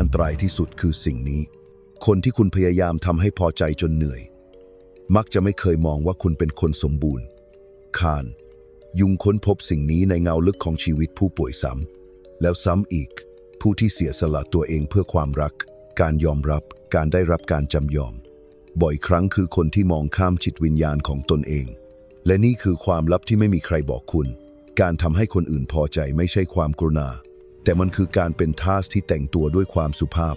อันตรายที่สุดคือสิ่งนี้ คนที่คุณพยายามทำให้พอใจจนเหนื่อย มักจะไม่เคยมองว่าคุณเป็นคนสมบูรณ์ คาน ยุงค้นพบสิ่งนี้ในเงาลึกของชีวิตผู้ป่วยซ้ำแล้วซ้ำอีก ผู้ที่เสียสละตัวเองเพื่อความรัก การยอมรับ การได้รับการจำยอม บ่อยครั้งคือคนที่มองข้ามจิตวิญญาณของตนเอง และนี่คือความลับที่ไม่มีใครบอกคุณ การทำให้คนอื่นพอใจไม่ใช่ความกรุณา แต่มันคือการเป็นทาสที่แต่งตัวด้วยความสุภาพ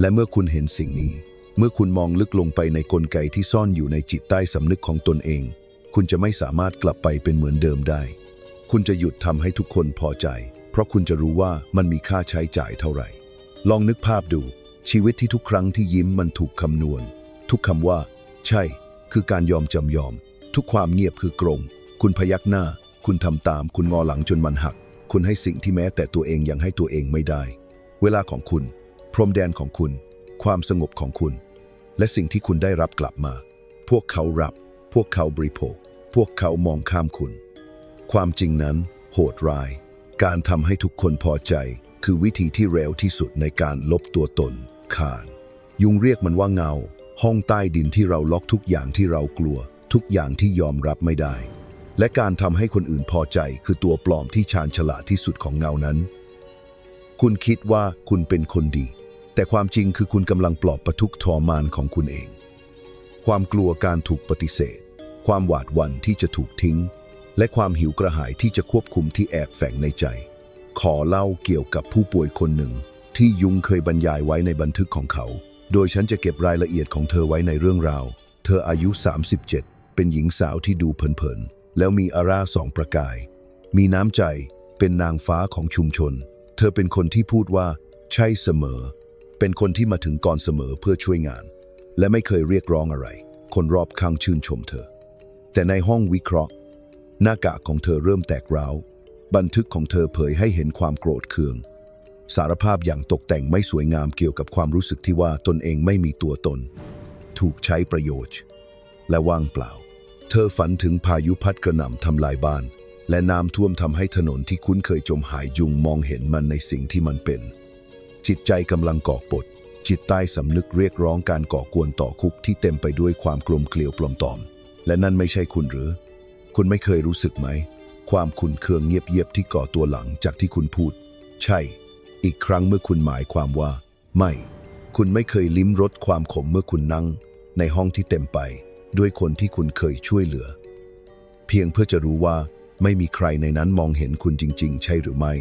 และเมื่อคุณเห็นสิ่งนี้ เมื่อคุณมองลึกลงไปในกลไกที่ซ่อนอยู่ในจิตใต้สำนึกของตนเอง คุณจะไม่สามารถกลับไปเป็นเหมือนเดิมได้ คุณจะหยุดทำให้ทุกคนพอใจ เพราะคุณจะรู้ว่ามันมีค่าใช้จ่ายเท่าไหร่ ลองนึกภาพดู ชีวิตที่ทุกครั้งที่ยิ้มมันถูกคำนวณ ทุกคำว่า ใช่ คือการยอมจำยอม ทุกความเงียบคือกรง คุณพยักหน้า คุณทำตาม คุณงอหลังจนมันหัก คุณให้สิ่งที่แม้แต่ตัวเองยังให้ตัวเองไม่ได้ เวลาของคุณ พรมแดนของคุณ ความสงบของคุณ และสิ่งที่คุณได้รับกลับมา พวกเขารับ พวกเขาบริโภค พวกเขามองข้ามคุณ ความจริงนั้น โหดร้าย การทำให้ทุกคนพอใจ คือวิธีที่เร็วที่สุดในการลบตัวตนขานยุงเรียกมันว่าเงา ห้องใต้ดินที่เราล็อกทุกอย่างที่เรากลัว ทุกอย่างที่ยอมรับไม่ได้ และการทำให้คนอื่นพอใจคือตัวปลอมที่ชาญฉลาดที่สุดของเงานั้น คุณคิดว่าคุณเป็นคนดี แต่ความจริงคือคุณกำลังปลอบประทุกทรมานของคุณเอง ความกลัวการถูกปฏิเสธ ความหวาดหวั่นที่จะถูกทิ้ง และความหิวกระหายที่จะควบคุมที่แอบแฝงในใจ ขอเล่าเกี่ยวกับผู้ป่วยคนหนึ่ง ที่ยุงเคยบรรยายไว้ในบันทึกของเขา โดยฉันจะเก็บรายละเอียดของเธอไว้ในเรื่องราว เธออายุ 37 เป็นหญิงสาวที่ดูเพลินๆ แล้วมีอาราสองประกาย มีน้ำใจเป็นนางฟ้าของชุมชน เธอเป็นคนที่พูดว่า ใช่เสมอ เป็นคนที่มาถึงก่อนเสมอเพื่อช่วยงาน และไม่เคยเรียกร้องอะไร คนรอบข้างชื่นชมเธอ แต่ในห้องวิเคราะห์ หน้ากากของเธอเริ่มแตกร้าว บันทึกของเธอเผยให้เห็นความโกรธเคือง สารภาพอย่างตกแต่งไม่สวยงามเกี่ยวกับความรู้สึกที่ว่าตนเองไม่มีตัวตน ถูกใช้ประโยชน์ และว่างเปล่า เธอฝันถึงพายุพัดกระหน่ำทำลายบ้าน และน้ำท่วมทำให้ถนนที่คุ้นเคยจมหายยุงมองเห็นมันในสิ่งที่มันเป็น จิตใจกำลังก่อกดจิตใต้สำนึกเรียกร้องการก่อกวนต่อคุกที่เต็มไปด้วยความกลมเกลียวปลอมตอม และนั่นไม่ใช่คุณหรือ คุณไม่เคยรู้สึกไหม ความขุนเคืองเงียบๆที่ก่อตัวหลังจากที่คุณพูด ใช่ อีกครั้งเมื่อคุณหมายความว่า ไม่ คุณไม่เคยลิ้มรสความขมเมื่อคุณนั่ง ในห้องที่เต็มไป ด้วยคนที่คุณเคยช่วยเหลือ เพียงเพื่อจะรู้ว่าไม่มีใครในนั้นมองเห็นคุณจริง ๆ ใช่หรือไม่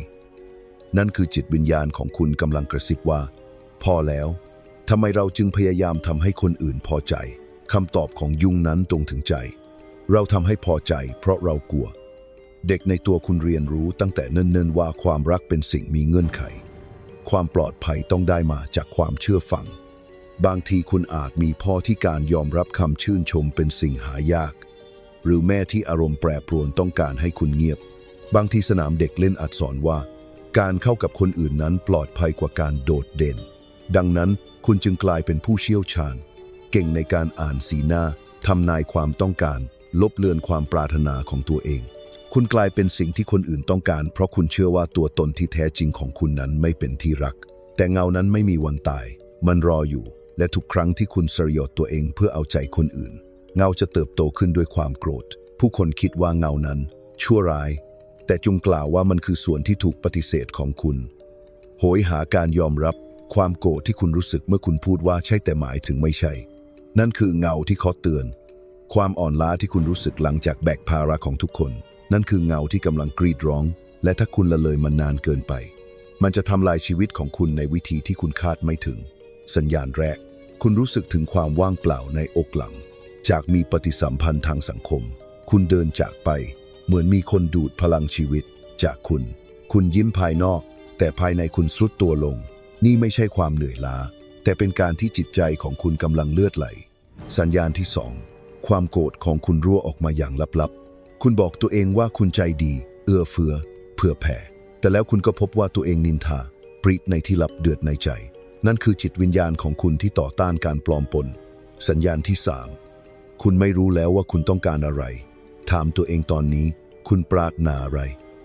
นั่นคือจิตวิญญาณของคุณกำลังกระซิบว่า พอแล้วทำไมเราจึงพยายามทำให้คนอื่นพอใจคำตอบของยุงนั้นตรงถึงใจ เราทำให้พอใจ เพราะเรากลัว เด็กในตัวคุณเรียนรู้ตั้งแต่เนิ่นๆว่าความรักเป็นสิ่งมีเงื่อนไข ความปลอดภัยต้องได้มาจากความเชื่อฟัง บางทีคุณอาจมีพ่อที่การยอมรับคำชื่นชมเป็นสิ่งหายาก หรือแม่ที่อารมณ์แปรปรวนต้องการให้คุณเงียบ บางทีสนามเด็กเล่นอาจสอนว่า การเข้ากับคนอื่นนั้นปลอดภัยกว่าการโดดเด่น ดังนั้นคุณจึงกลายเป็นผู้เชี่ยวชาญ เก่งในการอ่านสีหน้าทำนายความต้องการ ลบเลือนความปรารถนาของตัวเอง คุณกลายเป็นสิ่งที่คนอื่นต้องการ เพราะคุณเชื่อว่าตัวตนที่แท้จริงของคุณนั้นไม่เป็นที่รัก แต่เงานั้นไม่มีวันตาย มันรออยู่ และทุกครั้งที่คุณสรยศตัวเองเพื่อเอาใจคนอื่น เงาจะเติบโตขึ้นด้วยความโกรธ ผู้คนคิดว่าเงานั้น ชั่วร้าย แต่จงกล่าวว่ามันคือส่วนที่ถูกปฏิเสธของคุณ โหยหาการยอมรับความโกรธที่คุณรู้สึกเมื่อคุณพูดว่าใช่แต่หมายถึงไม่ใช่ นั่นคือเงาที่เขาเตือน ความอ่อนล้าที่คุณรู้สึกหลังจากแบกภาระของทุกคน นั่นคือเงาที่กำลังกรีดร้อง และถ้าคุณละเลยมันนานเกินไป มันจะทำลายชีวิตของคุณในวิธีที่คุณคาดไม่ถึง สัญญาณแรก คุณรู้สึกถึงความว่างเปล่าในอกหลัง จากมีปฏิสัมพันธ์ทางสังคม คุณเดินจากไป เหมือนมีคนดูดพลังชีวิต จากคุณ คุณยิ้มภายนอก แต่ภายในคุณทรุดตัวลง นี่ไม่ใช่ความเหนื่อยล้า แต่เป็นการที่จิตใจของคุณกำลังเลือดไหล สัญญาณที่สองความโกรธของคุณรั่วออกมาอย่างลับๆ คุณบอกตัวเองว่าคุณใจดี เอื้อเฟื้อ เผื่อแผ่ แต่แล้วคุณก็พบว่าตัวเองนินทา ปริในที่ลับเดือดในใจ นั่นคือจิตวิญญาณของคุณที่ต่อต้านการปลอมปน สัญญาณที่สามคุณไม่รู้แล้วว่าคุณต้องการอะไร ถามตัวเองตอนนี้ คุณปรารถนาอะไร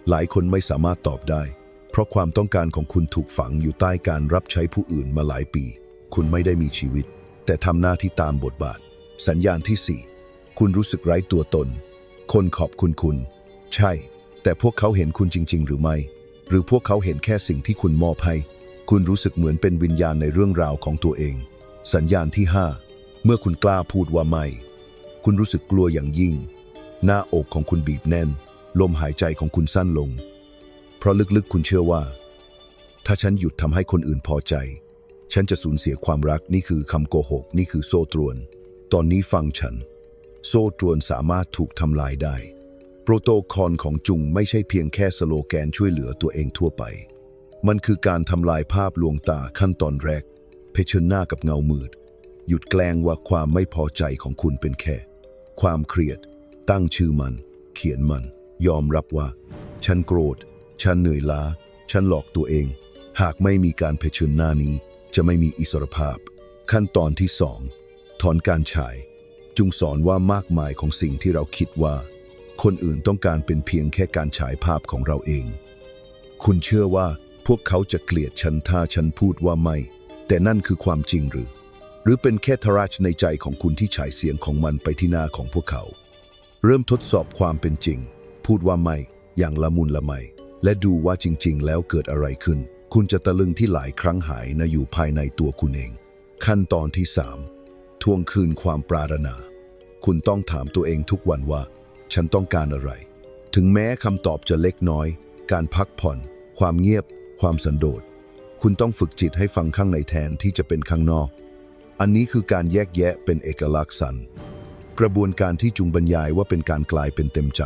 หลายคนไม่สามารถตอบได้เพเพราะความต้องการของคุณถูกฝังอยู่ใต้การรับใช้ผู้อื่นมาหลายปี คุณไม่ได้มีชีวิต แต่ทำหน้าที่ตามบทบาท สัญญาณที่สี่คุณรู้สึกไร้ตัวตน คนขอบคุณคุณ ใช่ แต่พวกเขาเห็นคุณจริง ๆ หรือไม่ หรือพวกเขาเห็นแค่สิ่งที่คุณมอบให้ คุณรู้สึกเหมือนเป็นวิญญาณในเรื่องราวของตัวเอง สัญญาณที่ห้าเมื่อคุณกล้าพูดว่าไม่ คุณรู้สึกกลัวอย่างยิ่ง หน้าอกของคุณบีบแน่น ลมหายใจของคุณสั้นลง เพราะลึกๆคุณเชื่อว่า ถ้าฉันหยุดทำให้คนอื่นพอใจ ฉันจะสูญเสียความรักนี่คือคำโกหก นี่คือโซ่ตรวน ตอนนี้ฟังฉัน โซ่ตรวนสามารถถูกทำลายได้ โปรโตคอลของจุงไม่ใช่เพียงแค่สโลแกนช่วยเหลือตัวเองทั่วไป มันคือการทำลายภาพลวงตาขั้นตอนแรก เผชิญหน้ากับเงามืด หยุดแกล้งว่าความไม่พอใจของคุณเป็นแค่ ความเครียด ตั้งชื่อมัน เขียนมัน ยอมรับว่า ฉันโกรธ ฉันเหนื่อยล้า ฉันหลอกตัวเอง หากไม่มีการเผชิญหน้านี้ จะไม่มีอิสรภาพ ขั้นตอนที่สองถอนการฉาย จุงสอนว่ามากมายของสิ่งที่เราคิดว่า คนอื่นต้องการเป็นเพียงแค่การฉายภาพของเราเอง คุณเชื่อว่า พวกเขาจะเกลียดฉันถ้าฉันพูดว่าไม่ แต่นั่นคือความจริงหรือ หรือเป็นแค่ทราชในใจของคุณที่ฉายเสียงของมันไปที่หน้าของพวกเขา เริ่มทดสอบความเป็นจริง พูดว่าไม่ อย่างละมุนละไม และดูว่าจริง ๆ แล้วเกิดอะไรขึ้น คุณจะตะลึงที่หลายครั้งหายนะอยู่ภายในตัวคุณเอง ขั้นตอนที่สามทวงคืนความปรารถนา คุณต้องถามตัวเองทุกวันว่า ฉันต้องการอะไร ถึงแม้คำตอบจะเล็กน้อย การพักผ่อน ความเงียบ ความสันโดษ คุณต้องฝึกจิตให้ฟังข้างในแทนที่จะเป็นข้างนอก อันนี้คือการแยกแยะเป็นเอกลักษณ์สัน กระบวนการที่จุงบรรยายว่าเป็นการกลายเป็นเต็มใจ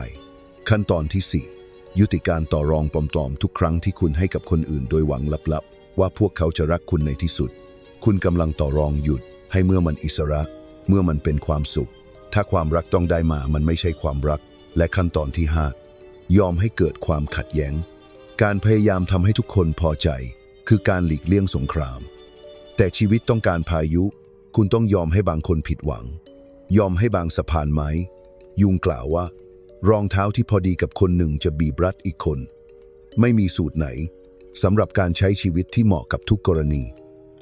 ขั้นตอนที่ 4 ยุติการต่อรองปลอมๆ ทุกครั้งที่คุณให้กับคนอื่นโดยหวังลับๆ ว่าพวกเขาจะรักคุณในที่สุด คุณกำลังต่อรองหยุด ให้เมื่อมันอิสระ เมื่อมันเป็นความสุข ถ้าความรักต้องได้มามันไม่ใช่ความรัก และขั้นตอนที่ 5 ยอมให้เกิดความขัดแย้ง การพยายามทำให้ทุกคนพอใจ คือการหลีกเลี่ยงสงคราม แต่ชีวิตต้องการพายุ คุณต้องยอมให้บางคนผิดหวัง ยอมให้บางสะพานไม้ ยุงกล่าวว่า รองเท้าที่พอดีกับคนหนึ่งจะบีบรัดอีกคน ไม่มีสูตรไหนสำหรับการใช้ชีวิตที่เหมาะกับทุกกรณี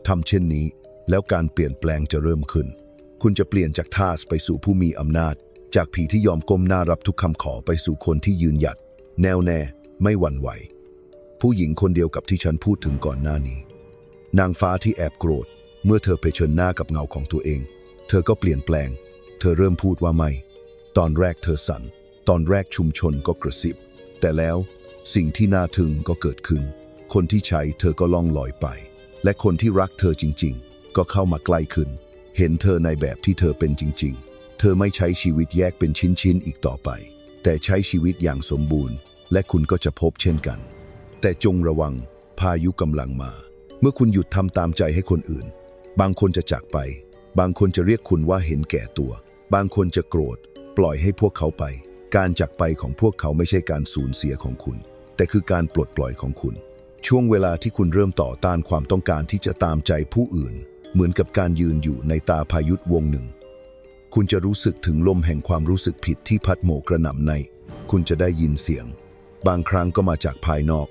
ทำเช่นนี้ แล้วการเปลี่ยนแปลงจะเริ่มขึ้น คุณจะเปลี่ยนจากทาสไปสู่ผู้มีอำนาจ จากผีที่ยอมก้มหน้ารับทุกคำขอไปสู่คนที่ยืนหยัด แน่วแน่ ไม่หวั่นไหว ผู้หญิงคนเดียวกับที่ฉันพูดถึงก่อนหน้านี้ นางฟ้าที่แอบโกรธ เมื่อเธอเผชิญหน้ากับเงาของตัวเอง เธอก็เปลี่ยนแปลง เธอเริ่มพูดว่าไม่ ตอนแรกเธอสั่น ตอนแรกชุมชนก็กระซิบ แต่แล้วสิ่งที่น่าทึ่งก็เกิดขึ้น คนที่ใช้เธอก็ล่องลอยไป และคนที่รักเธอจริง ๆ ก็เข้ามาใกล้ขึ้น เห็นเธอในแบบที่เธอเป็นจริง ๆ เธอไม่ใช้ชีวิตแยกเป็นชิ้นๆอีกต่อไป แต่ใช้ชีวิตอย่างสมบูรณ์ และคุณก็จะพบเช่นกัน แต่จงระวังพายุกำลังมา เมื่อคุณหยุดทำตามใจให้คนอื่น บางคนจะจากไป บางคนจะเรียกคุณว่าเห็นแก่ตัว บางคนจะโกรธ ปล่อยให้พวกเขาไป การจากไปของพวกเขาไม่ใช่การสูญเสียของคุณ แต่คือการปลดปล่อยของคุณ ช่วงเวลาที่คุณเริ่มต่อต้านความต้องการที่จะตามใจผู้อื่น เหมือนกับการยืนอยู่ในตาพายุวงหนึ่ง คุณจะรู้สึกถึงลมแห่งความรู้สึกผิดที่พัดโหมกระหน่ำใน คุณจะได้ยินเสียง บางครั้งก็มาจากภายนอก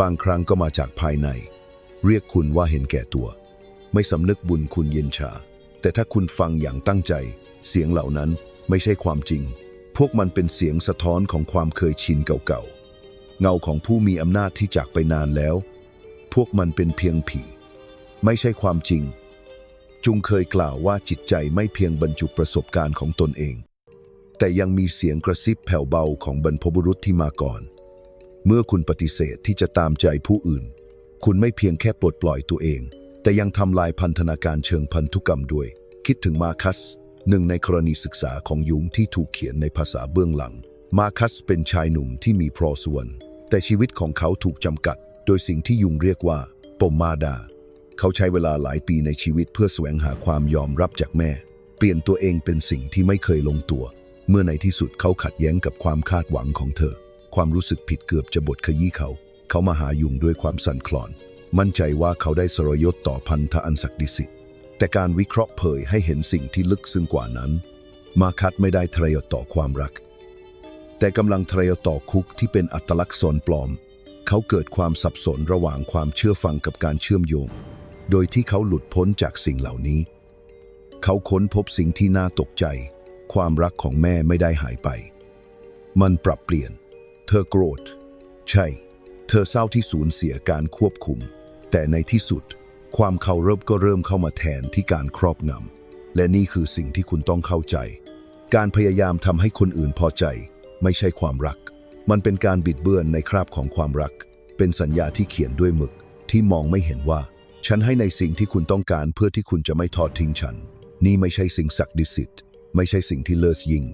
บางครั้งก็มาจากภายใน เรียกคุณว่าเห็นแก่ตัว ไม่สำนึกบุญคุณเย็นชา แต่ถ้าคุณฟังอย่างตั้งใจ เสียงเหล่านั้นไม่ใช่ความจริง พวกมันเป็นเสียงสะท้อนของความเคยชินเก่าๆ เงาของผู้มีอำนาจที่จากไปนานแล้ว พวกมันเป็นเพียงผี ไม่ใช่ความจริง จุงเคยกล่าวว่าจิตใจไม่เพียงบรรจุประสบการณ์ของตนเอง แต่ยังมีเสียงกระซิบแผ่วเบาของบรรพบุรุษที่มาก่อน เมื่อคุณปฏิเสธที่จะตามใจผู้อื่น คุณไม่เพียงแค่ปลดปล่อยตัวเอง แต่ยังทำลายพันธนาการเชิงพันธุกรรมด้วย คิดถึงมาคัส หนึ่งในกรณีศึกษาของยุงที่ถูกเขียนในภาษาเบื้องหลัง มาคัสเป็นชายหนุ่มที่มีพรส่วน แต่ชีวิตของเขาถูกจำกัด โดยสิ่งที่ยุงเรียกว่าปมมาดา เขาใช้เวลาหลายปีในชีวิตเพื่อแสวงหาความยอมรับจากแม่ เปลี่ยนตัวเองเป็นสิ่งที่ไม่เคยลงตัว เมื่อในที่สุดเขาขัดแย้งกับความคาดหวังของเธอ ความรู้สึกผิดเกือบจะบดขยี้เขา เขามาหายุงด้วยความสั่นคลอน มั่นใจว่าเขาได้สรยศต่อพันธะอันศักดิ์สิทธิ์ แต่การวิเคราะห์เผยให้เห็นสิ่งที่ลึกซึ้งกว่านั้น มาคัดไม่ได้ทรยศต่อความรัก แต่กำลังทรยศต่อคุกที่เป็นอัตลักษณ์สนปลอม เขาเกิดความสับสนระหว่างความเชื่อฟังกับการเชื่อมโยง โดยที่เขาหลุดพ้นจากสิ่งเหล่านี้ เขาค้นพบสิ่งที่น่าตกใจ ความรักของแม่ไม่ได้หายไป มันปรับเปลี่ยน เธอโกรธ ใช่ เธอเศร้าที่สูญเสียการควบคุม แต่ในที่สุด ความเคารพก็เริ่มเข้ามาแทนที่การครอบงำและนี่คือสิ่งที่คุณต้องเข้าใจ การพยายามทำให้คนอื่นพอใจ ไม่ใช่ความรัก มันเป็นการบิดเบือนในคราบของความรัก เป็นสัญญาที่เขียนด้วยหมึก ที่มองไม่เห็นว่า ฉันให้ในสิ่งที่คุณต้องการเพื่อที่คุณจะไม่ทอดทิ้งฉัน นี่ไม่ใช่สิ่งศักดิ์สิทธิ์ ไม่ใช่สิ่งที่เลิศยิ่ง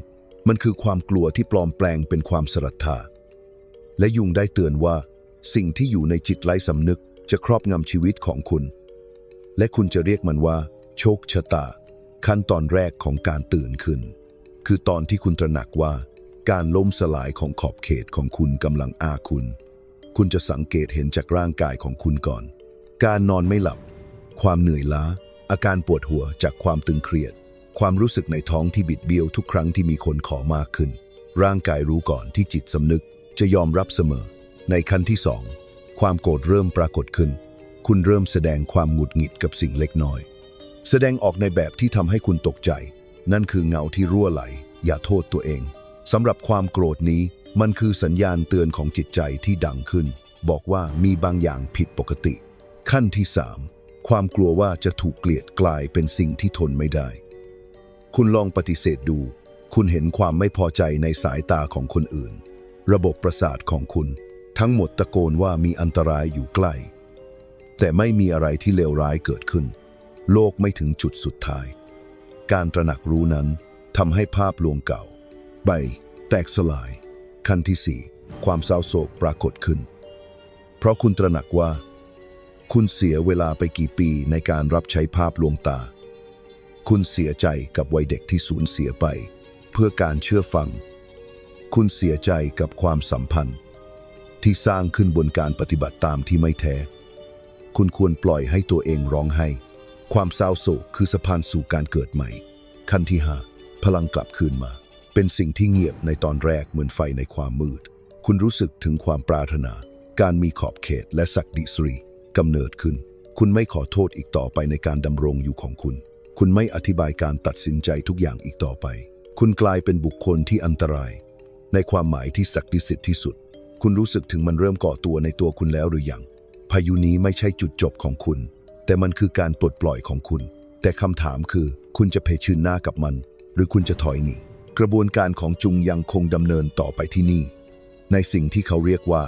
มันคือความกลัวที่ปลอมแปลงเป็นความศรัทธา และยุงได้เตือนว่า สิ่งที่อยู่ในจิตไร้สำนึกจะครอบงำชีวิตของคุณ และคุณจะเรียกมันว่า โชคชะตา ขั้นตอนแรกของการตื่นขึ้น คือตอนที่คุณตระหนักว่า การล้มสลายของขอบเขตของคุณกำลังอาคุณ คุณจะสังเกตเห็นจากร่างกายของคุณก่อน การนอนไม่หลับ ความเหนื่อยล้า อาการปวดหัวจากความตึงเครียด ความรู้สึกในท้องที่บิดเบี้ยวทุกครั้งที่มีคนขอมากขึ้น ร่างกายรู้ก่อนที่จิตสำนึก จะยอมรับเสมอ ในขั้นที่สองความโกรธเริ่มปรากฏขึ้น คุณเริ่มแสดงความหงุดหงิดกับสิ่งเล็กน้อย แสดงออกในแบบที่ทำให้คุณตกใจ นั่นคือเงาที่รั่วไหล อย่าโทษตัวเองสำหรับความโกรธนี้ มันคือสัญญาณเตือนของจิตใจที่ดังขึ้น บอกว่ามีบางอย่างผิดปกติ ขั้นที่สามความกลัวว่าจะถูกเกลียดกลายเป็นสิ่งที่ทนไม่ได้ คุณลองปฏิเสธดู คุณเห็นความไม่พอใจในสายตาของคนอื่น ระบบประสาทของคุณ ทั้งหมดตะโกนว่ามีอันตรายอยู่ใกล้ แต่ไม่มีอะไรที่เลวร้ายเกิดขึ้น โลกไม่ถึงจุดสุดท้าย การตระหนักรู้นั้นทำให้ภาพลวงเก่า ใบ แตกสลาย ขั้นที่สี่ความเศร้าโศกปรากฏขึ้น เพราะคุณตระหนักว่า คุณเสียเวลาไปกี่ปีในการรับใช้ภาพลวงตา คุณเสียใจกับวัยเด็กที่สูญเสียไป เพื่อการเชื่อฟัง คุณเสียใจกับความสัมพันธ์ ที่สร้างขึ้นบนการปฏิบัติตามที่ไม่แท้ คุณควรปล่อยให้ตัวเองร้องไห้ ความเศร้าโศกคือสะพานสู่การเกิดใหม่ ขั้นที่หาพลังกลับคืนมา เป็นสิ่งที่เงียบในตอนแรกเหมือนไฟในความมืด คุณรู้สึกถึงความปรารถนา การมีขอบเขตและศักดิสรีกำเนิดขึ้น คุณไม่ขอโทษอีกต่อไปในการดำรงอยู่ของคุณ คุณไม่อธิบายการตัดสินใจทุกอย่างอีกต่อไป คุณกลายเป็นบุคคลที่อันตราย ในความหมายที่ศักดิสิทธิ์ที่สุด คุณรู้สึกถึงมันเริ่มก่อตัวในตัวคุณแล้วหรือยัง พายุนี้ไม่ใช่จุดจบของคุณ แต่มันคือการปลดปล่อยของคุณ แต่คำถามคือ คุณจะเผชิญหน้ากับมัน หรือคุณจะถอยหนี กระบวนการของจุงยังคงดำเนินต่อไปที่นี่ ในสิ่งที่เขาเรียกว่า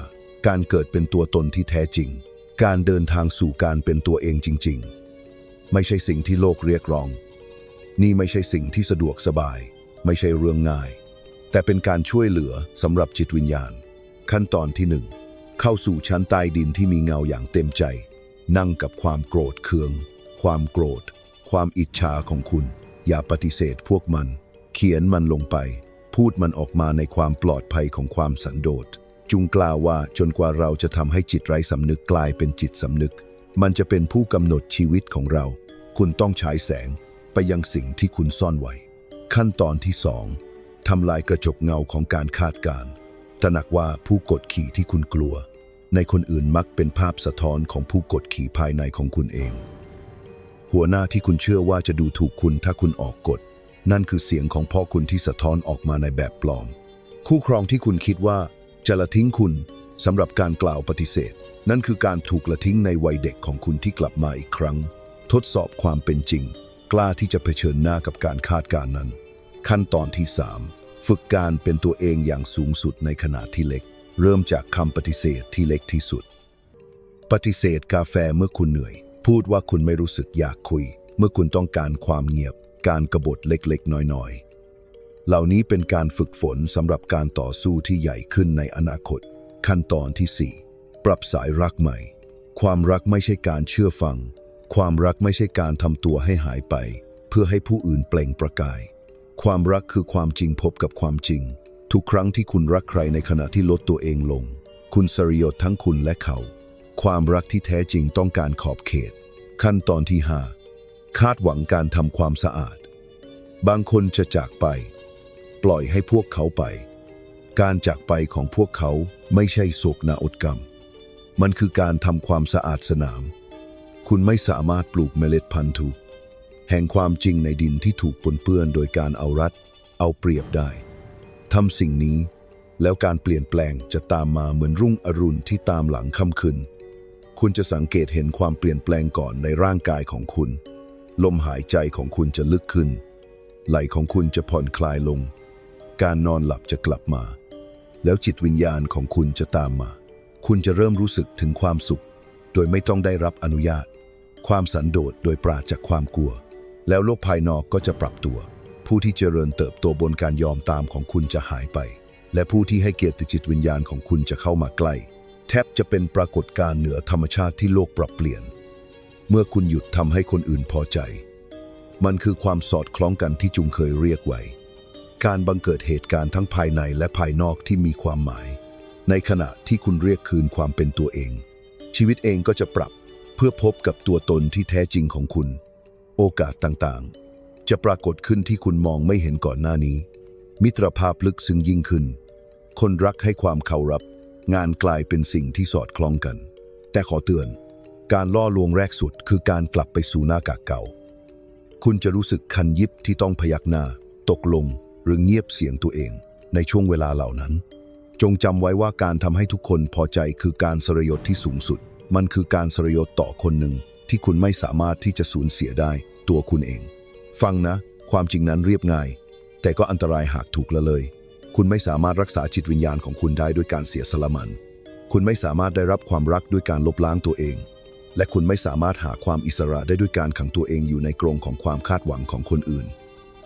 การเกิดเป็นตัวตนที่แท้จริง การเดินทางสู่การเป็นตัวเองจริง ๆ ไม่ใช่สิ่งที่โลกเรียกร้อง นี่ไม่ใช่สิ่งที่สะดวกสบาย ไม่ใช่เรื่องง่าย แต่เป็นการช่วยเหลือสำหรับจิตวิญญาณ ขั้นตอนที่หนึ่งเข้าสู่ชั้นใต้ดินที่มีเงาอย่างเต็มใจ นั่งกับความโกรธเคือง ความโกรธ ความอิจฉาของคุณ อย่าปฏิเสธพวกมัน เขียนมันลงไป พูดมันออกมาในความปลอดภัยของความสันโดษจุงกล่าวว่าจนกว่าเราจะทำให้จิตไร้สำนึกกลายเป็นจิตสำนึก มันจะเป็นผู้กำหนดชีวิตของเรา คุณต้องฉายแสงไปยังสิ่งที่คุณซ่อนไว้ ขั้นตอนที่สอง ทำลายกระจกเงาของการคาดการณ์ตระหนักว่าผู้กดขี่ที่คุณกลัว ในคนอื่นมักเป็นภาพสะท้อนของผู้กดขี่ภายในของคุณเอง หัวหน้าที่คุณเชื่อว่าจะดูถูกคุณถ้าคุณออกกฎ นั่นคือเสียงของพ่อคุณที่สะท้อนออกมาในแบบปลอม คู่ครองที่คุณคิดว่าจะละทิ้งคุณสำหรับการกล่าวปฏิเสธ นั่นคือการถูกละทิ้งในวัยเด็กของคุณที่กลับมาอีกครั้ง ทดสอบความเป็นจริง กล้าที่จะเผชิญหน้ากับการคาดการณ์นั้น ขั้นตอนที่สามฝึกการเป็นตัวเองอย่างสูงสุดในขนาดที่เล็ก เริ่มจากคำปฏิเสธที่เล็กที่สุด ปฏิเสธกาแฟเมื่อคุณเหนื่อย พูดว่าคุณไม่รู้สึกอยากคุย เมื่อคุณต้องการความเงียบ การกรบฏเล็กๆ น้อยๆ เหล่านี้เป็นการฝึกฝนสำหรับการต่อสู้ที่ใหญ่ขึ้นในอนาคต ขั้นตอนที่ 4 ปรับสายรักใหม่ ความรักไม่ใช่การเชื่อฟัง ความรักไม่ใช่การทำตัวให้หายไป เพื่อให้ผู้อื่นเปล่งประกาย ความรักคือความจริงพบกับความจริง ทุกครั้งที่คุณรักใครในขณะที่ลดตัวเองลง คุณสริยศทั้งคุณและเขา ความรักที่แท้จริงต้องการขอบเขต ขั้นตอนที่ 5 คาดหวังการทำความสะอาด บางคนจะจากไป ปล่อยให้พวกเขาไป การจากไปของพวกเขาไม่ใช่โศกนาอดกรรม มันคือการทำความสะอาดสนาม คุณไม่สามารถปลูกเมล็ดพันธุ์ถูก แห่งความจริงในดินที่ถูกปนเปื้อนโดยการเอารัด เอาเปรียบได้ทำสิ่งนี้ แล้วการเปลี่ยนแปลงจะตามมาเหมือนรุ่งอรุณที่ตามหลังค่ำคืนคุณจะสังเกตเห็นความเปลี่ยนแปลงก่อนในร่างกายของคุณ ลมหายใจของคุณจะลึกขึ้น ไหลของคุณจะผ่อนคลายลง การนอนหลับจะกลับมา แล้วจิตวิญญาณของคุณจะตามมา คุณจะเริ่มรู้สึกถึงความสุข โดยไม่ต้องได้รับอนุญาต ความสันโดษโดยปราศจากความกลัว แล้วโลกภายนอกก็จะปรับตัว ผู้ที่เจริญเติบโตบนการยอมตามของคุณจะหายไป และผู้ที่ให้เกียรติจิตวิญญาณของคุณจะเข้ามาใกล้ แทบจะเป็นปรากฏการณ์เหนือธรรมชาติที่โลกปรับเปลี่ยน เมื่อคุณหยุดทำให้คนอื่นพอใจ มันคือความสอดคล้องกันที่จุงเคยเรียกไว้ การบังเกิดเหตุการณ์ทั้งภายในและภายนอกที่มีความหมาย ในขณะที่คุณเรียกคืนความเป็นตัวเอง ชีวิตเองก็จะปรับเพื่อพบกับตัวตนที่แท้จริงของคุณ โอกาสต่างๆ จะปรากฏขึ้นที่คุณมองไม่เห็นก่อนหน้านี้ มิตรภาพลึกซึ้งยิ่งขึ้น คนรักให้ความเคารพงานกลายเป็นสิ่งที่สอดคล้องกัน แต่ขอเตือน การล่อลวงแรกสุดคือการกลับไปสู่หน้ากากเก่า คุณจะรู้สึกคันยิบที่ต้องพยักหน้า ตกลงหรือเงียบเสียงตัวเอง ในช่วงเวลาเหล่านั้น จงจำไว้ว่าการทำให้ทุกคนพอใจคือการสรยศที่สูงสุด มันคือการสรยศต่อคนหนึ่ง ที่คุณไม่สามารถที่จะสูญเสียได้ ตัวคุณเอง ฟังนะ ความจริงนั้นเรียบง่าย แต่ก็อันตรายหากถูกละเลย คุณไม่สามารถรักษาจิตวิญญาณของคุณได้ด้วยการเสียสละมัน คุณไม่สามารถได้รับความรักด้วยการลบล้างตัวเอง และคุณไม่สามารถหาความอิสระได้ด้วยการขังตัวเองอยู่ในกรงของความคาดหวังของคนอื่น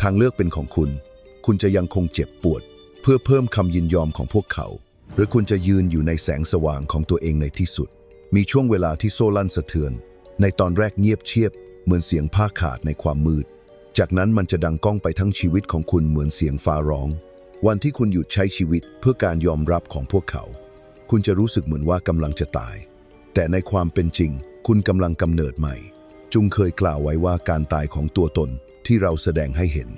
ทางเลือกเป็นของคุณ คุณจะยังคงเจ็บปวด เพื่อเพิ่มคำยินยอมของพวกเขา หรือคุณจะยืนอยู่ในแสงสว่างของตัวเองในที่สุด มีช่วงเวลาที่โซ่ลั่นสะเทือน ในตอนแรกเงียบเชียบ เหมือนเสียงผ้าขาดในความมืด จากนั้นมันจะดังก้องไปทั้งชีวิตของคุณเหมือนเสียงฟ้าร้อง วันที่คุณหยุดใช้ชีวิตเพื่อการยอมรับของพวกเขา คุณจะรู้สึกเหมือนว่ากำลังจะตาย แต่ในความเป็นจริง คุณกำลังกำเนิดใหม่ จุงเคยกล่าวไว้ว่าการตายของตัวตนที่เราแสดงให้เห็น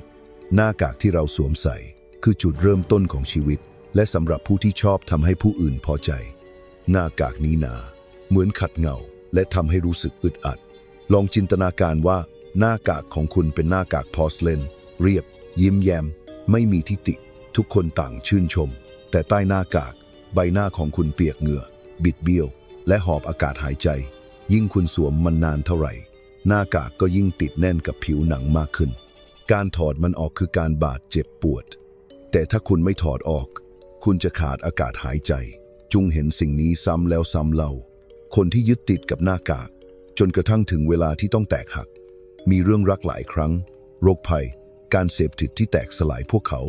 หน้ากากที่เราสวมใส่ คือจุดเริ่มต้นของชีวิต และสำหรับผู้ที่ชอบทำให้ผู้อื่นพอใจ หน้ากากนี้นา เหมือนขัดเงา และทำให้รู้สึกอึดอัด ลองจินตนาการว่า หน้ากากของคุณเป็นหน้ากากพอสเลน เรียบ ยิ้มแย้ม ไม่มีทิติ ทุกคนต่างชื่นชม แต่ใต้หน้ากาก ใบหน้าของคุณเปียกเหงื่อ บิดเบี้ยว และหอบอากาศหายใจ ยิ่งคุณสวมมันนานเท่าไหร่ หน้ากากก็ยิ่งติดแน่นกับผิวหนังมากขึ้น การถอดมันออกคือการบาดเจ็บปวด แต่ถ้าคุณไม่ถอดออก คุณจะขาดอากาศหายใจ จุงเห็นสิ่งนี้ซ้ำแล้วซ้ำเล่า คนที่ยึดติดกับหน้ากาก จนกระทั่งถึงเวลาที่ต้องแตกหัก มีเรื่องรักหลายครั้ง โรคภัย การเสพติดที่แตกสลายพวกเขา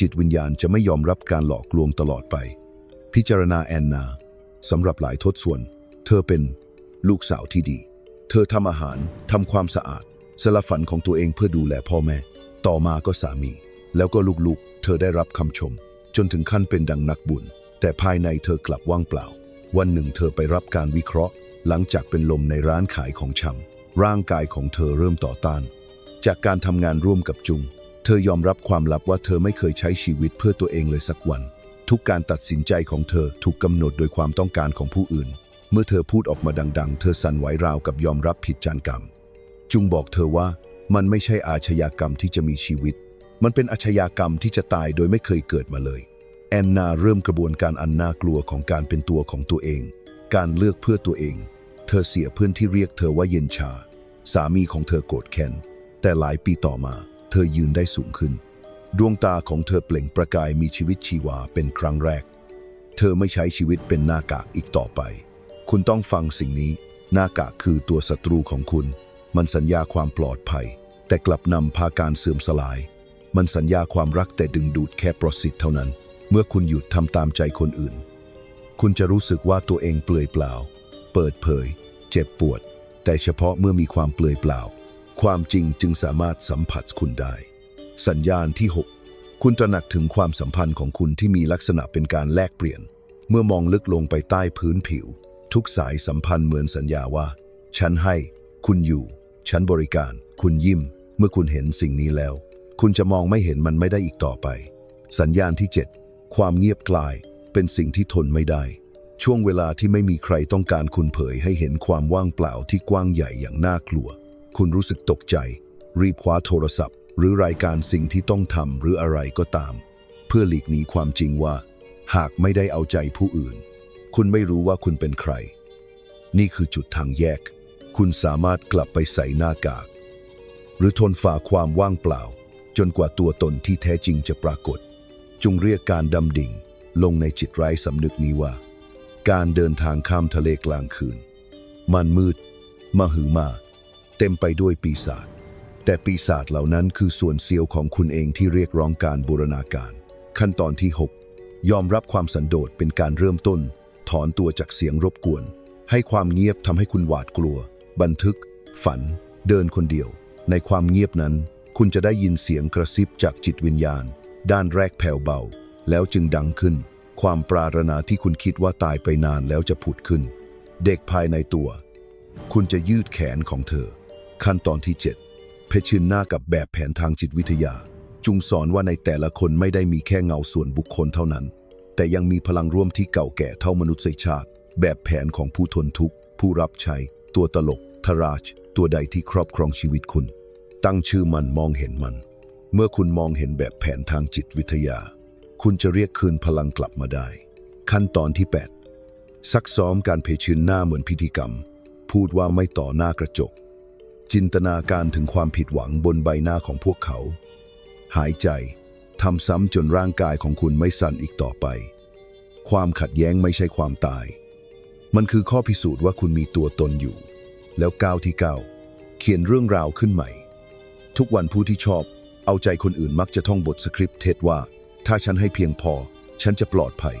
จิตวิญญาณจะไม่ยอมรับการหลอกลวงตลอดไป พิจารณาแอนนาสำหรับหลายทศส่วน เธอเป็นลูกสาวที่ดี เธอทำอาหารทำความสะอาดสละฝันของตัวเองเพื่อดูแลพ่อแม่ ต่อมาก็สามี แล้วก็ลูกๆ เธอได้รับคำชม จนถึงขั้นเป็นดังนักบุญ แต่ภายในเธอกลับว่างเปล่า วันหนึ่งเธอไปรับการวิเคราะห์ หลังจากเป็นลมในร้านขายของชำร่างกายของเธอเริ่มต่อต้าน จากการทำงานร่วมกับจุง เธอยอมรับความลับว่าเธอไม่เคยใช้ชีวิตเพื่อตัวเองเลยสักวัน ทุกการตัดสินใจของเธอถูกกำหนดโดยความต้องการของผู้อื่น เมื่อเธอพูดออกมาดัง ๆ เธอสั่นไหวราวกับยอมรับผิดจานกรรม จุงบอกเธอว่ามันไม่ใช่อาชญากรรมที่จะมีชีวิต มันเป็นอาชญากรรมที่จะตายโดยไม่เคยเกิดมาเลย แอนนาเริ่มกระบวนการอันน่ากลัวของการเป็นตัวของตัวเอง การเลือกเพื่อตัวเอง เธอเสียเพื่อนที่เรียกเธอว่าเย็นชา สามีของเธอโกรธแค้น แต่หลายปีต่อมา เธอยืนได้สูงขึ้น ดวงตาของเธอเปล่งประกายมีชีวิตชีวาเป็นครั้งแรก เธอไม่ใช้ชีวิตเป็นหน้ากากอีกต่อไป คุณต้องฟังสิ่งนี้ หน้ากากคือตัวศัตรูของคุณ มันสัญญาความปลอดภัย แต่กลับนำพาการเสื่อมสลาย มันสัญญาความรักแต่ดึงดูดแค่ประสิทธิ์เท่านั้น เมื่อคุณหยุดทำตามใจคนอื่น คุณจะรู้สึกว่าตัวเองเปลือยเปล่า เปิดเผย เจ็บปวด แต่เฉพาะเมื่อมีความเปลือยเปล่า ความจริงจึงสามารถสัมผัสคุณได้ สัญญาณที่ 6 คุณตระหนักถึงความสัมพันธ์ของคุณที่มีลักษณะเป็นการแลกเปลี่ยน เมื่อมองลึกลงไปใต้พื้นผิว ทุกสายสัมพันธ์เหมือนสัญญาว่า ฉันให้ คุณอยู่ ฉันบริการ คุณยิ้ม เมื่อคุณเห็นสิ่งนี้แล้ว คุณจะมองไม่เห็นมันไม่ได้อีกต่อไป สัญญาณที่ 7 ความเงียบกลายเป็นสิ่งที่ทนไม่ได้ ช่วงเวลาที่ไม่มีใครต้องการคุณเผยให้เห็นความว่างเปล่าที่กว้างใหญ่อย่างน่ากลัว คุณรู้สึกตกใจ รีบคว้าโทรศัพท์ หรือรายการสิ่งที่ต้องทำหรืออะไรก็ตาม เพื่อหลีกหนีความจริงว่า หากไม่ได้เอาใจผู้อื่น คุณไม่รู้ว่าคุณเป็นใคร นี่คือจุดทางแยก คุณสามารถกลับไปใส่หน้ากาก หรือทนฝ่าความว่างเปล่า จนกว่าตัวตนที่แท้จริงจะปรากฏ จงเรียกการดำดิ่ง ลงในจิตไร้สำนึกนี้ว่า การเดินทางข้ามทะเลกลางคืน มันมืดมหือมา เต็มไปด้วยปีศาจแต่ปีศาจเหล่านั้นคือส่วนเสี้ยวของคุณเองที่เรียกร้องการบูรณาการ ขั้นตอนที่ 6 ยอมรับความสันโดษเป็นการเริ่มต้น ถอนตัวจากเสียงรบกวน ให้ความเงียบทำให้คุณหวาดกลัว บันทึก ฝัน เดินคนเดียว ในความเงียบนั้น คุณจะได้ยินเสียงกระซิบจากจิตวิญญาณ ด้านแรกแผ่วเบา แล้วจึงดังขึ้น ความปรารถนาที่คุณคิดว่าตายไปนานแล้วจะผุดขึ้น เด็กภายในตัว คุณจะยืดแขนของเธอ ขั้นตอนที่ 7เผชิญหน้ากับแบบแผนทางจิตวิทยา จุงสอนว่าในแต่ละคนไม่ได้มีแค่เงาส่วนบุคคลเท่านั้น แต่ยังมีพลังร่วมที่เก่าแก่เท่ามนุษยชาติ แบบแผนของผู้ทนทุกข์ ผู้รับใช้ ตัวตลกทราช ตัวใดที่ครอบครองชีวิตคุณ ตั้งชื่อมันมองเห็นมัน เมื่อคุณมองเห็นแบบแผนทางจิตวิทยา คุณจะเรียกคืนพลังกลับมาได้ ขั้นตอนที่ 8 ซักซ้อมการเผชิญหน้าเหมือนพิธีกรรม พูดว่าไม่ต่อหน้ากระจก จินตนาการถึงความผิดหวังบนใบหน้าของพวกเขา หายใจทำซ้ำจนร่างกายของคุณไม่สั่นอีกต่อไป ความขัดแย้งไม่ใช่ความตาย มันคือข้อพิสูจน์ว่าคุณมีตัวตนอยู่ แล้วก้าวที่เก้าเขียนเรื่องราวขึ้นใหม่ ทุกวันผู้ที่ชอบ เอาใจคนอื่นมักจะท่องบทสคริปต์เท็จว่า ถ้าฉันให้เพียงพอ ฉันจะปลอดภัย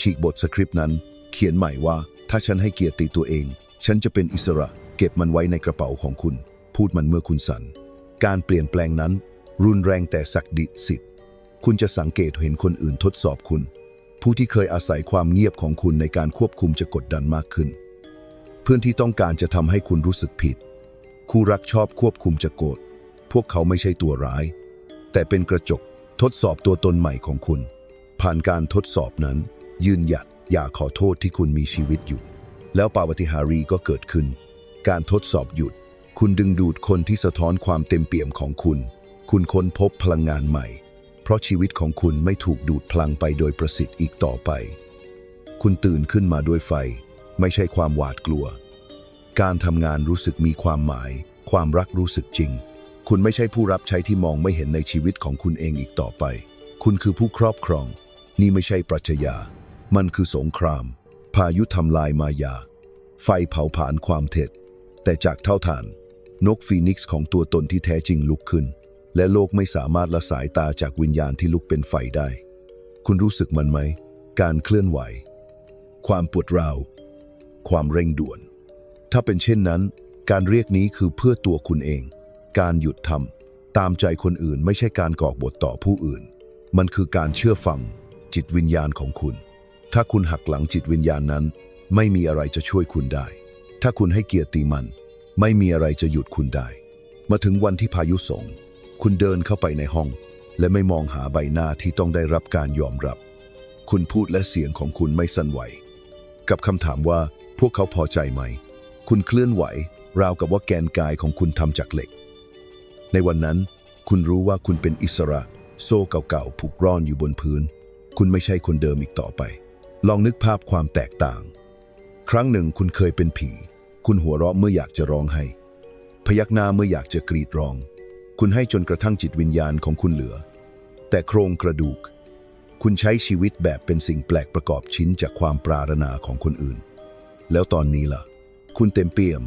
ฉีกบทสคริปต์นั้น เขียนใหม่ว่า ถ้าฉันให้เกียรติตัวเอง ฉันจะเป็นอิสระ เก็บมันไว้ในกระเป๋าของคุณ พูดมันเมื่อคุณสันการเปลี่ยนแปลงนั้น รุนแรงแต่ศักดิสิทธิ์ คุณจะสังเกตเห็นคนอื่นทดสอบคุณ ผู้ที่เคยอาศัยความเงียบของคุณในการควบคุมจะกดดันมากขึ้น เพื่อนที่ต้องการจะทำให้คุณรู้สึกผิด คู่รักชอบควบคุมจะโกรธ พวกเขาไม่ใช่ตัวร้าย แต่เป็นกระจกทดสอบตัวตนใหม่ของคุณ ผ่านการทดสอบนั้น ยืนหยัดอย่าขอโทษที่คุณมีชีวิตอยู่ แล้วปาฏิหารีก็เกิดขึ้น การทดสอบหยุด คุณดึงดูดคนที่สะท้อนความเต็มเปี่ยมของคุณ คุณค้นพบพลังงานใหม่ เพราะชีวิตของคุณไม่ถูกดูดพลังไปโดยประสิทธิ์อีกต่อไป คุณตื่นขึ้นมาด้วยไฟ ไม่ใช่ความหวาดกลัว การทำงานรู้สึกมีความหมาย ความรักรู้สึกจริง คุณไม่ใช่ผู้รับใช้ที่มองไม่เห็นในชีวิตของคุณเองอีกต่อไป คุณคือผู้ครอบครอง นี่ไม่ใช่ปรัชญา มันคือสงคราม พายุทำลายมายา ไฟเผาผลาญความเท็จ แต่จากเท่าฐาน นกฟีนิกซ์ของตัวตนที่แท้จริงลุกขึ้น และโลกไม่สามารถละสายตาจากวิญญาณที่ลุกเป็นไฟได้ คุณรู้สึกมันไหม การเคลื่อนไหว ความปวดร้าว ความเร่งด่วน ถ้าเป็นเช่นนั้น การเรียกนี้คือเพื่อตัวคุณเอง การหยุดทำตามใจคนอื่นไม่ใช่การกอกบทต่อผู้อื่น มันคือการเชื่อฟัง จิตวิญญาณของคุณ ถ้าคุณหักหลังจิตวิญญาณนั้น ไม่มีอะไรจะช่วยคุณได้ ถ้าคุณให้เกียรติมัน ไม่มีอะไรจะหยุดคุณได้ มาถึงวันที่พายุส่งคุณเดินเข้าไปในห้อง และไม่มองหาใบหน้าที่ต้องได้รับการยอมรับ คุณพูดและเสียงของคุณไม่สั่นไหว กับคำถามว่าพวกเขาพอใจไหม คุณเคลื่อนไหว ราวกับว่าแกนกายของคุณทำจากเหล็ก ในวันนั้น คุณรู้ว่าคุณเป็นอิสระ โซ่เก่าๆผูกร่อนอยู่บนพื้น คุณไม่ใช่คนเดิมอีกต่อไป ลองนึกภาพความแตกต่าง ครั้งหนึ่งคุณเคยเป็นผี คุณหัวเราะเมื่ออยากจะร้องไห้ พยักหน้าเมื่ออยากจะกรีดร้อง คุณให้จนกระทั่งจิตวิญญาณของคุณเหลือ แต่โครงกระดูก คุณใช้ชีวิตแบบเป็นสิ่งแปลกประกอบชิ้นจากความปรารถนาของคนอื่น แล้วตอนนี้ล่ะ คุณเต็มเปี่ยม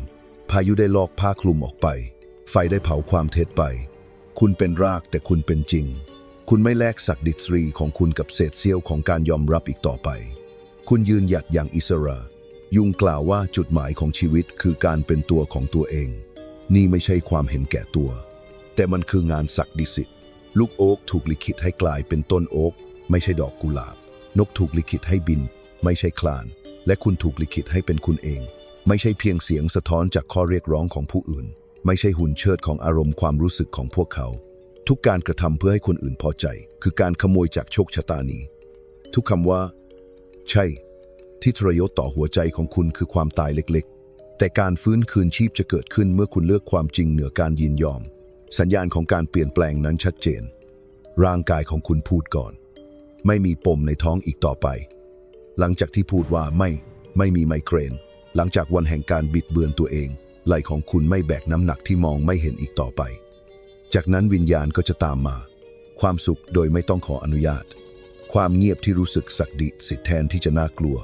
พายุได้ลอกผ้าคลุมออกไป ไฟได้เผาความเท็จไป คุณเป็นรากแต่คุณเป็นจริง คุณไม่แลกศักดิตรีของคุณกับเศษเสี้ยวของการยอมรับอีกต่อไป คุณยืนหยัดอย่างอิสระ ยุงกล่าวว่าจุดหมายของชีวิตคือการเป็นตัวของตัวเอง นี่ไม่ใช่ความเห็นแก่ตัว แต่มันคืองานศักดิสิทธิ์ ลูกโอ๊กถูกลิขิตให้กลายเป็นต้นโอ๊กไม่ใช่ดอกกุหลาบ นกถูกลิขิตให้บิน ไม่ใช่คลาน และคุณถูกลิขิตให้เป็นคุณเอง ไม่ใช่เพียงเสียงสะท้อนจากข้อเรียกร้องของผู้อื่น ไม่ใช่หุ่นเชิดของอารมณ์ความรู้สึกของพวกเขา ทุกการกระทำเพื่อให้คนอื่นพอใจ คือการขโมยจากโชคชะตานี้ ทุกคำว่า ใช่ ที่ทรยศต่อหัวใจของคุณคือความตายเล็กๆ แต่การฟื้นคืนชีพจะเกิดขึ้นเมื่อคุณเลือกความจริงเหนือการยินยอม สัญญาณของการเปลี่ยนแปลงนั้นชัดเจน ร่างกายของคุณพูดก่อน ไม่มีปมในท้องอีกต่อไป หลังจากที่พูดว่าไม่ ไม่มีไมเกรน หลังจากวันแห่งการบิดเบือนตัวเอง ไหล่ของคุณไม่แบกน้ำหนักที่มองไม่เห็นอีกต่อไป จากนั้นวิญญาณก็จะตามมา ความสุขโดยไม่ต้องขออนุญาต ความเงียบที่รู้สึกศักดิสิทธิ์แทนที่จะน่ากลัว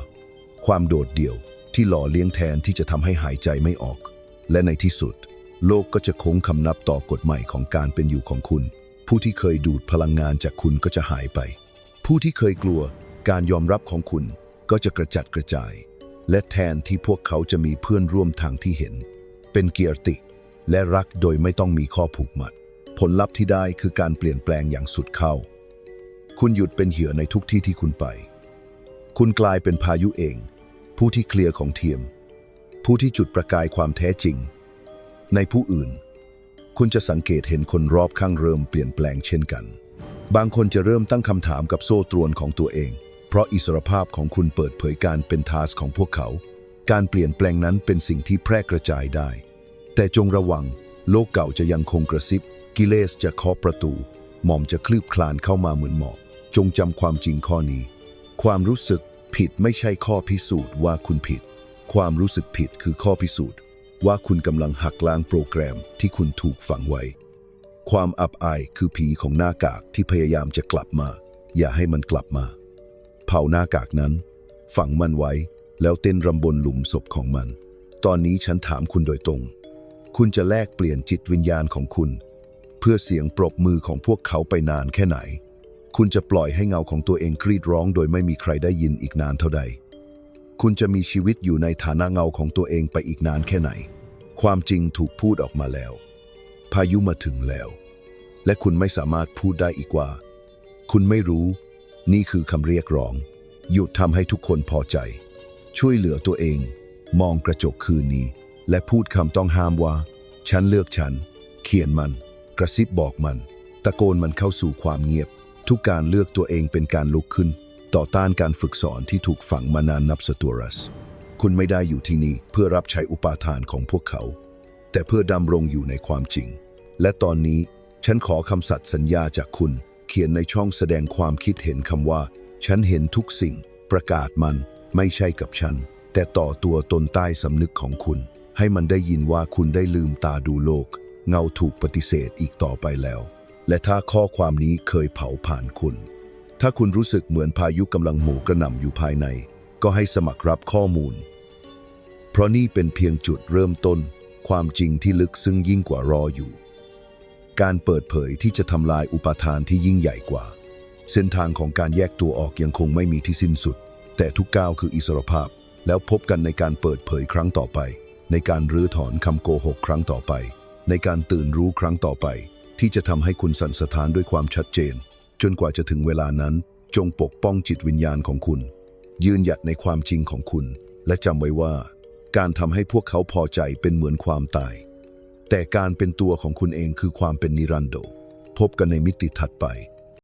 ความโดดเดี่ยวที่หล่อเลี้ยงแทนที่จะทำให้หายใจไม่ออก และในที่สุด โลกก็จะคงคำนับต่อกฎใหม่ของการเป็นอยู่ของคุณ ผู้ที่เคยดูดพลังงานจากคุณก็จะหายไป ผู้ที่เคยกลัวการยอมรับของคุณก็จะกระจัดกระจาย และแทนที่พวกเขาจะมีเพื่อนร่วมทางที่เห็น เป็นเกียรติ และรักโดยไม่ต้องมีข้อผูกมัด ผลลัพธ์ที่ได้คือการเปลี่ยนแปลงอย่างสุดเข้า คุณหยุดเป็นเหยื่อในทุกที่ที่คุณไป คุณกลายเป็นพายุเอง ผู้ที่เคลียร์ของเทียม ผู้ที่จุดประกายความแท้จริง ในผู้อื่น คุณจะสังเกตเห็นคนรอบข้างเริ่มเปลี่ยนแปลงเช่นกัน บางคนจะเริ่มตั้งคำถามกับโซ่ตรวนของตัวเอง เพราะอิสรภาพของคุณเปิดเผยการเป็นทาสของพวกเขาการเปลี่ยนแปลงนั้นเป็นสิ่งที่แพร่กระจายได้ แต่จงระวัง โลกเก่าจะยังคงกระซิบ กิเลสจะเคาะประตู หม่อมจะคลืบคลานเข้ามาเหมือนหมอกจงจำความจริงข้อนี้ ความรู้สึกผิดไม่ใช่ข้อพิสูจน์ว่าคุณผิด ความรู้สึกผิดคือข้อพิสูจน์ ว่าคุณกำลังหักล้างโปรแกรมที่คุณถูกฝังไว้ ความอับอายคือผีของหน้ากากที่พยายามจะกลับมา อย่าให้มันกลับมา เผาหน้ากากนั้น ฝังมันไว้ แล้วเต้นรำบนหลุมศพของมัน ตอนนี้ฉันถามคุณโดยตรง คุณจะแลกเปลี่ยนจิตวิญญาณของคุณ เพื่อเสียงปรบมือของพวกเขาไปนานแค่ไหน คุณจะปล่อยให้เงาของตัวเองกรีดร้อง โดยไม่มีใครได้ยินอีกนานเท่าใด คุณจะมีชีวิตอยู่ในฐานะเงาของตัวเองไปอีกนานแค่ไหน ความจริงถูกพูดออกมาแล้ว พายุมาถึงแล้ว และคุณไม่สามารถพูดได้อีกว่า คุณไม่รู้ นี่คือคำเรียกร้อง หยุดทำให้ทุกคนพอใจ ช่วยเหลือตัวเอง มองกระจกคืนนี้ และพูดคำต้องห้ามว่า ฉันเลือกฉัน เขียนมัน กระซิบบอกมัน ตะโกนมันเข้าสู่ความเงียบ ทุกการเลือกตัวเองเป็นการลุกขึ้น ต่อต้านการฝึกสอนที่ถูกฝังมานานนับศตวรรษคุณไม่ได้อยู่ที่นี่เพื่อรับใช้อุปาทานของพวกเขา แต่เพื่อดำรงอยู่ในความจริง และตอนนี้ฉันขอคำสัตย์สัญญาจากคุณ เขียนในช่องแสดงความคิดเห็นคำว่า ฉันเห็นทุกสิ่ง ประกาศมัน ไม่ใช่กับฉัน แต่ต่อตัวตนใต้สำนึกของคุณ ให้มันได้ยินว่าคุณได้ลืมตาดูโลก เงาถูกปฏิเสธอีกต่อไปแล้ว และถ้าข้อความนี้เคยเผาผ่านคุณ ถ้าคุณรู้สึกเหมือนพายุกำลังหมู่กระหน่ำอยู่ภายใน ก็ให้สมัครรับข้อมูล เพราะนี่เป็นเพียงจุดเริ่มต้น ความจริงที่ลึกซึ้งยิ่งกว่ารออยู่ การเปิดเผยที่จะทำลายอุปทานที่ยิ่งใหญ่กว่า เส้นทางของการแยกตัวออกยังคงไม่มีที่สิ้นสุด แต่ทุกก้าวคืออิสรภาพ แล้วพบกันในการเปิดเผยครั้งต่อไป ในการรื้อถอนคำโกหกครั้งต่อไป ในการตื่นรู้ครั้งต่อไป ที่จะทำให้คุณสันสะท้านด้วยความชัดเจน จนกว่าจะถึงเวลานั้น จงปกป้องจิตวิญญาณของคุณ ยืนหยัดในความจริงของคุณ และจำไว้ว่า การทำให้พวกเขาพอใจเป็นเหมือนความตาย แต่การเป็นตัวของคุณเองคือความเป็นนิรันดร์พบกันในมิติถัดไป